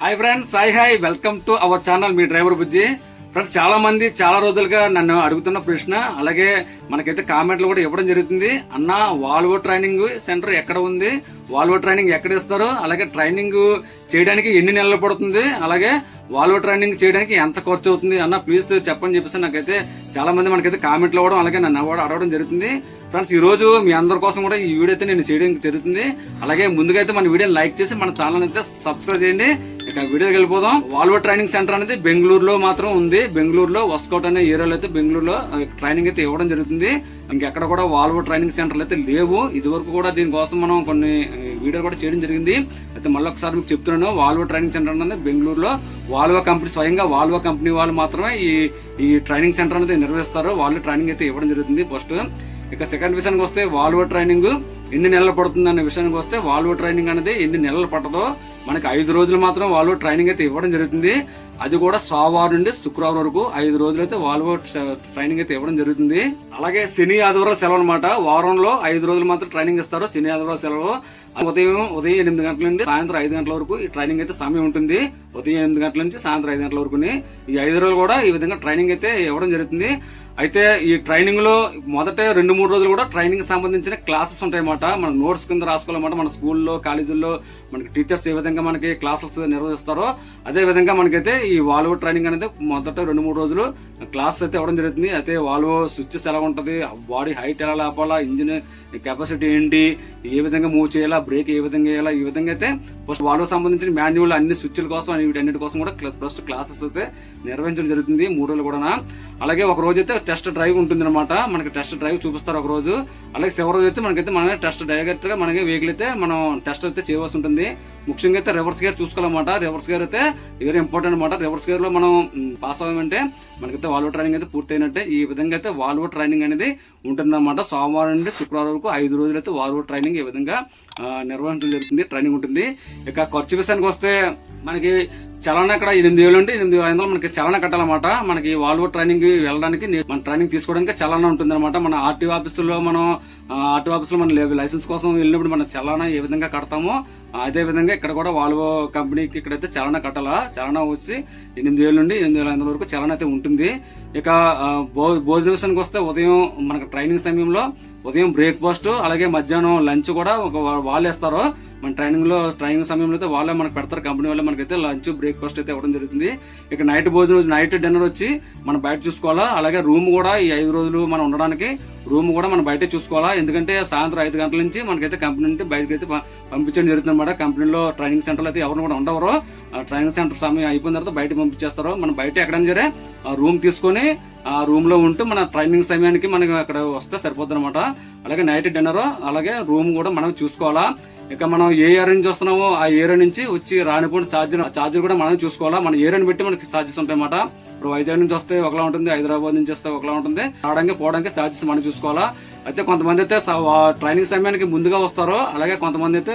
Hi friends hi hi welcome to our channel me driver Bujji. Friends చాలా మంది చాలా రోజులుగా నన్ను అడుగుతున్న ప్రశ్న అలాగే మనకైతే కామెంట్లు కూడా ఇవ్వడం జరుగుతుంది. అన్న వాల్వో ట్రైనింగ్ సెంటర్ ఎక్కడ ఉంది? వాల్వో ట్రైనింగ్ ఎక్కడ ఇస్తారు? అలాగే ట్రైనింగ్ చేయడానికి ఎన్ని నెలలు పడుతుంది? అలాగే వాల్వో ట్రైనింగ్ చేయడానికి ఎంత ఖర్చు అవుతుంది? అన్న ప్లీజ్ చెప్పని చెప్పేసి నాకైతే చాలా మంది మనకైతే కామెంట్లు ఇవ్వడం అలాగే నన్ను కూడా అడగడం జరుగుతుంది. ఫ్రెండ్స్ ఈ రోజు మీ అందరి కోసం కూడా ఈ వీడియో అయితే నేను చేయడానికి జరుగుతుంది. అలాగే ముందుగా అయితే మన వీడియోని లైక్ చేసి మన ఛానల్ అయితే సబ్స్క్రైబ్ చేయండి. ఇక వీడియోకి వెళ్ళిపోదాం. వాల్వో ట్రైనింగ్ సెంటర్ అనేది బెంగళూరులో మాత్రం ఉంది. బెంగళూరులో వస్కౌట్ అనే ఏరియాలో అయితే బెంగళూరులో ట్రైనింగ్ అయితే ఇవ్వడం జరుగుతుంది. ఇంకెక్కడ కూడా వాల్వో ట్రైనింగ్ సెంటర్లు అయితే లేవు. ఇది వరకు కూడా దీనికోసం మనం కొన్ని వీడియో కూడా చేయడం జరిగింది. అయితే మళ్ళీ ఒకసారి మీకు చెప్తున్నాను వాల్వో ట్రైనింగ్ సెంటర్ అనేది బెంగళూరులో వాల్వో కంపెనీ స్వయంగా వాల్వో కంపెనీ వాళ్ళు మాత్రమే ఈ ఈ ట్రైనింగ్ సెంటర్ అనేది నిర్వహిస్తారు. వాళ్ళు ట్రైనింగ్ అయితే ఇవ్వడం జరుగుతుంది ఫస్ట్ ఇక సెకండ్ విషయానికి వస్తే వాల్వో ట్రైనింగ్ ఎన్ని నెలలు పడుతుంది అనే విషయానికి వస్తే వాల్వో ట్రైనింగ్ అనేది ఎన్ని నెలలు పట్టదో మనకి ఐదు రోజులు మాత్రం వాల్వో ట్రైనింగ్ అయితే ఇవ్వడం జరుగుతుంది. అది కూడా సోమవారం నుండి శుక్రవారం వరకు ఐదు రోజులు అయితే వాల్వో ట్రైనింగ్ అయితే ఇవ్వడం జరుగుతుంది. అలాగే శని ఆదివారం సెలవు అనమాట వారంలో ఐదు రోజులు మాత్రం ట్రైనింగ్ ఇస్తారు. శని ఆదివారం సెలవు. ఉదయం ఉదయం ఎనిమిది గంటల నుండి సాయంత్రం ఐదు గంటల వరకు ఈ ట్రైనింగ్ అయితే సమయం ఉంటుంది. ఉదయం ఎనిమిది గంటల నుంచి సాయంత్రం ఐదు గంటల వరకు ఈ ఐదు రోజులు కూడా ఈ విధంగా ట్రైనింగ్ అయితే ఇవ్వడం జరుగుతుంది. అయితే ఈ ట్రైనింగ్లో మొదట రెండు మూడు రోజులు కూడా ట్రైనింగ్ సంబంధించిన క్లాసెస్ ఉంటాయన్నమాట. మన నోట్స్ కింద రాసుకోవాలన్నమాట. మన స్కూల్లో కాలేజీల్లో మనకి టీచర్స్ ఏ విధంగా మనకి క్లాసెస్ నిర్వహిస్తారో అదే విధంగా మనకైతే ఈ వాల్వో ట్రైనింగ్ అనేది మొదట రెండు మూడు రోజులు క్లాస్ అయితే ఇవ్వడం జరుగుతుంది. అయితే వాల్వో స్విచ్చెస్ ఎలా ఉంటుంది బాడీ హైట్ ఎలా లేపాలా ఇంజిన్ కెపాసిటీ ఏంటి ఏ విధంగా మూవ్ చేయాలా బ్రేక్ ఏ విధంగా వేయాలా ఈ విధంగా అయితే ఫస్ట్ వాల్వో సంబంధించిన మాన్యువల్ అన్ని స్విచ్ల కోసం వీటన్నిటి కోసం కూడా ఫస్ట్ క్లాసెస్ అయితే నిర్వహించడం జరుగుతుంది మూడు రోజులు కూడా అలాగే ఒక రోజు అయితే టెస్ట్ డ్రైవ్ ఉంటుంది అనమాట మనకి టెస్ట్ డ్రైవ్ చూపిస్తారు ఒక రోజు అలాగే చివరి రోజు అయితే మనకైతే మనమే టెస్ట్ డైరెక్ట్గా మనకి వెహికల్ అయితే మనం టెస్ట్ అయితే చేయవలసి ఉంటుంది. ముఖ్యంగా అయితే రివర్స్ గేర్ చూసుకోవాలన్నమాట. రివర్స్ గేర్ అయితే వెరీ ఇంపార్టెంట్ అనమాట రివర్స్ గేర్లో మనం పాస్ అవ్వమంటే మనకైతే వాల్వో ట్రైనింగ్ అయితే పూర్తయినట్టే. ఈ విధంగా అయితే వాల్వో ట్రైనింగ్ అనేది ఉంటుందన్నమాట. సోమవారం నుండి శుక్రవారం వరకు ఐదు రోజులు అయితే వాల్వో ట్రైనింగ్ ఈ విధంగా నిర్వహించడం జరుగుతుంది ట్రైనింగ్ ఉంటుంది. ఇక ఖర్చు విషయానికి వస్తే మనకి చలన ఇక్కడ ఎనిమిది వేలు ఉంటే ఎనిమిది వేల ఐదు వందలు మనకి చలన కట్టాలన్నమాట. మనకి వాల్వో ట్రైనింగ్ వెళ్ళడానికి మన ట్రైనింగ్ తీసుకోవడానికి చలన ఉంటుంది అనమాట మన ఆర్టీ ఆఫీసులో మనం ఆర్టీ ఆఫీసులో మనం లైసెన్స్ కోసం వెళ్ళినప్పుడు మన చలన ఏ విధంగా కడతామో అదే విధంగా ఇక్కడ కూడా వాల్వో కంపెనీకి ఇక్కడైతే చలన కట్టాలా? చలన వచ్చి ఎనిమిది వేల నుండి ఎనిమిది వేల ఐదు వందల వరకు చలన అయితే ఉంటుంది. ఇక భో భోజన విషయానికి వస్తే ఉదయం మనకు ట్రైనింగ్ సమయంలో ఉదయం బ్రేక్ఫాస్ట్ అలాగే మధ్యాహ్నం లంచ్ కూడా ఒక వాళ్ళు వేస్తారు. మన ట్రైనింగ్లో ట్రైనింగ్ సమయంలో అయితే వాళ్ళే మనకు పెడతారు. కంపెనీ వాళ్ళే మనకైతే లంచ్ బ్రేక్ఫాస్ట్ అయితే ఇవ్వడం జరుగుతుంది. ఇక నైట్ భోజనం నైట్ డిన్నర్ వచ్చి మనం బయట చూసుకోవాలా? అలాగే రూమ్ కూడా ఈ ఐదు రోజులు మనం ఉండడానికి రూమ్ కూడా మనం బయటే చూసుకోవాలా? ఎందుకంటే సాయంత్రం ఐదు గంటల నుంచి మనకైతే కంపెనీ నుండి బయటకి అయితే పంపించడం జరుగుతుంది అనమాట కంపెనీలో ట్రైనింగ్ సెంటర్లో అయితే ఎవరు కూడా ఉండవరు. ఆ ట్రైనింగ్ సెంటర్ సమయం అయిపోయిన తర్వాత బయట పంపించేస్తారు. మనం బయట ఎక్కడైనా సరే ఆ రూమ్ తీసుకొని ఆ రూమ్లో ఉంటూ మన ట్రైనింగ్ సమయానికి మనకి అక్కడ వస్తే సరిపోతుంది అనమాట అలాగే నైట్ డిన్నర్ అలాగే రూమ్ కూడా మనం చూసుకోవాలా. ఇక మనం ఏ ఏరియా నుంచి వస్తున్నామో ఆ ఏరియా నుంచి వచ్చి రానిపోయిన ఛార్జర్ ఛార్జర్ కూడా మనం చూసుకోవాలా. మన ఏరియాని బట్టి మనకి ఛార్జెస్ ఉంటాయి అన్నమాట ఇప్పుడు వైజాగ్ నుంచి వస్తే ఒకలా ఉంటుంది హైదరాబాద్ నుంచి వస్తే ఒకలా ఉంటుంది. రావడానికి పోవడానికి ఛార్జెస్ మనం చూసుకోవాలా. అయితే కొంతమంది అయితే స- ట్రైనింగ్ సమయానికి ముందుగా వస్తారు అలాగే కొంతమంది అయితే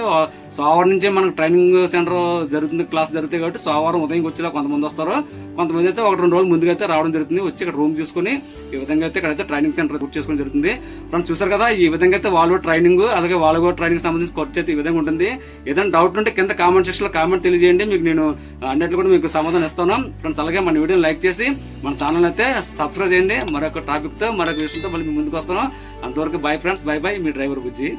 సోమవారం నుంచే మనకు ట్రైనింగ్ సెంటర్ జరుగుతుంది క్లాస్ జరుగుతుంది కాబట్టి సోమవారం ఉదయం వచ్చేలా కొంతమంది వస్తారు. కొంతమంది అయితే ఒక రెండు రోజులు ముందుగా అయితే రావడం జరుగుతుంది వచ్చి ఇక్కడ రూమ్ తీసుకుని ఈ విధంగా అయితే ఇక్కడైతే ట్రైనింగ్ సెంటర్ బుక్ చేసుకోవడం జరుగుతుంది. ఫ్రెండ్స్ చూసారు కదా ఈ విధంగా అయితే వాళ్ళు ట్రైనింగ్ అలాగే వాళ్ళు ట్రైనింగ్ సంబంధించి ఖర్చు అయితే ఈ విధంగా ఉంటుంది. ఏదైనా డౌట్ ఉంటే కింద కామెంట్ సెక్షన్లో కామెంట్ తెలియజేయండి మీకు నేను అన్నిట్లు కూడా మీకు సమాధానం ఇస్తాను. ఫ్రెండ్స్ అలాగే మన వీడియోని లైక్ చేసి మన ఛానల్ అయితే సబ్స్క్రైబ్ చేయండి. మరొక టాపిక్తో మరొక విషయంతో మళ్ళీ ముందుకు వస్తాను. అంత అంతవరకు బై ఫ్రెండ్స్ బై బై మీ డ్రైవర్ బుజ్జి